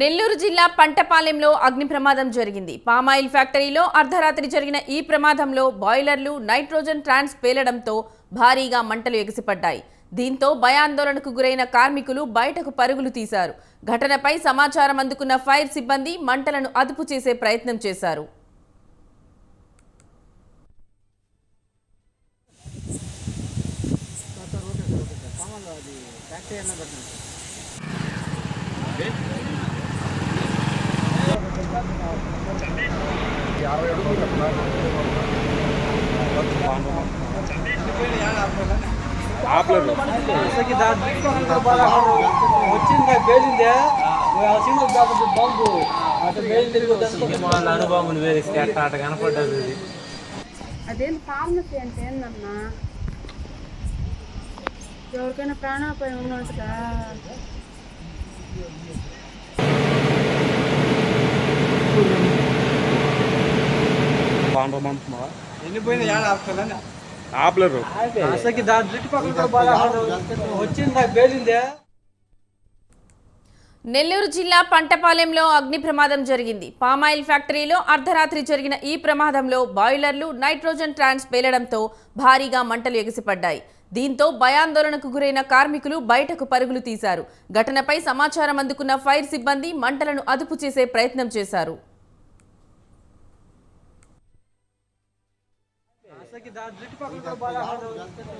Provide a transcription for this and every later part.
నెల్లూరు జిల్లా పంటపాలెంలో అగ్ని ప్రమాదం జరిగింది. పామాయిల్ ఫ్యాక్టరీలో అర్ధరాత్రి జరిగిన ఈ ప్రమాదంలో బాయిలర్లు నైట్రోజన్ ట్రాన్స్ పేలడంతో భారీగా మంటలు ఎగిసిపడ్డాయి. దీంతో భయాందోళనకు గురైన కార్మికులు బయటకు పరుగులు తీశారు. ఘటనపై సమాచారం అందుకున్న ఫైర్ సిబ్బంది మంటలను అదుపు చేసే ప్రయత్నం చేశారు. ఆపలేదు అసలుకి దాని వచ్చింది పేలిందే సినిమా కాకపోతే బాంబు అటు పేలింది సినిమాల అనుభవం వేరే అట్ట అట్ట కనపడ్డది ఇది అదేం ఫార్మసీ అంటే ఏందమ్మా? ఎవరికైనా ప్రాణాపాయం ఉన్నట్టుగా ఆపలేరు. అసలుకి దాని చుట్టుపక్కల వచ్చింది? పేలిందే? నెల్లూరు జిల్లా పంటపాలెంలో అగ్ని ప్రమాదం జరిగింది. పామాయిల్ ఫ్యాక్టరీలో అర్ధరాత్రి జరిగిన ఈ ప్రమాదంలో బాయిలర్లు నైట్రోజన్ ట్రాన్స్ పేలడంతో భారీగా మంటలు ఎగిసిపడ్డాయి. దీంతో భయాందోళనకు గురైన కార్మికులు బయటకు పరుగులు తీశారు. ఘటనపై సమాచారం అందుకున్న ఫైర్ సిబ్బంది మంటలను అదుపు చేసే ప్రయత్నం చేశారు. అసలుకి దాని చుట్టుపక్కల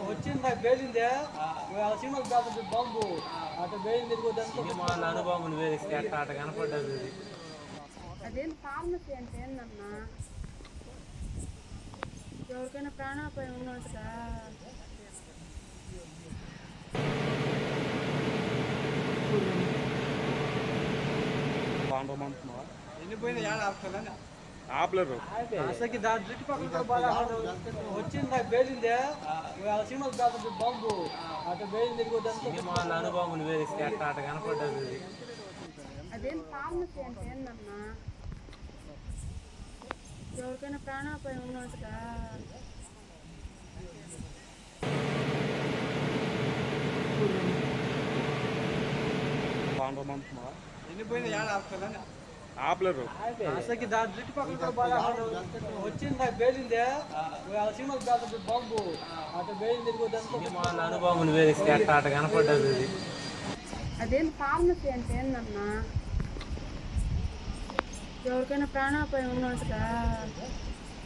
వచ్చింది పేలిందే సినిమా కాకపోతే బాంబు అటు పేలింది సినిమాల అనుభవం వేరే అట్ట అట్ట కనపడ్డది ఇది అదేం ఫార్మసీ అంటే ఏందన్నా ఎవరికైనా ప్రాణాపాయం ఉన్నట్టుగా పాండమంటున్నావా వెళ్ళిపోయింది ఏడ ఆపుకోవాలని ఆపలేరు. అసలుకి దాని చుట్టుపక్కల వచ్చింది పేలిందే? సినిమా కాకపోతే బాంబు. అటు పేలింది సినిమాల అనుభవం వేరే అట్ట అట్ట కనపడ్డది. ఇది అదేం ఫార్మసీ అంటే ఏందన్నా ఎవరికైనా ప్రాణాపాయం ఉన్నట్టుగా పాండమంటున్నావా వెళ్ళిపోయింది ఏడ ఆపుకోవాలని ఆపలేరు. దాని వచ్చింది సినిమా బాంబు. అటు అనుభవం అట్ట కనపడ్డది అదేం ఫార్మసీ అంటే ఏందన్నా ఎవరికైనా ప్రాణాపాయం ఉన్నట్టుగా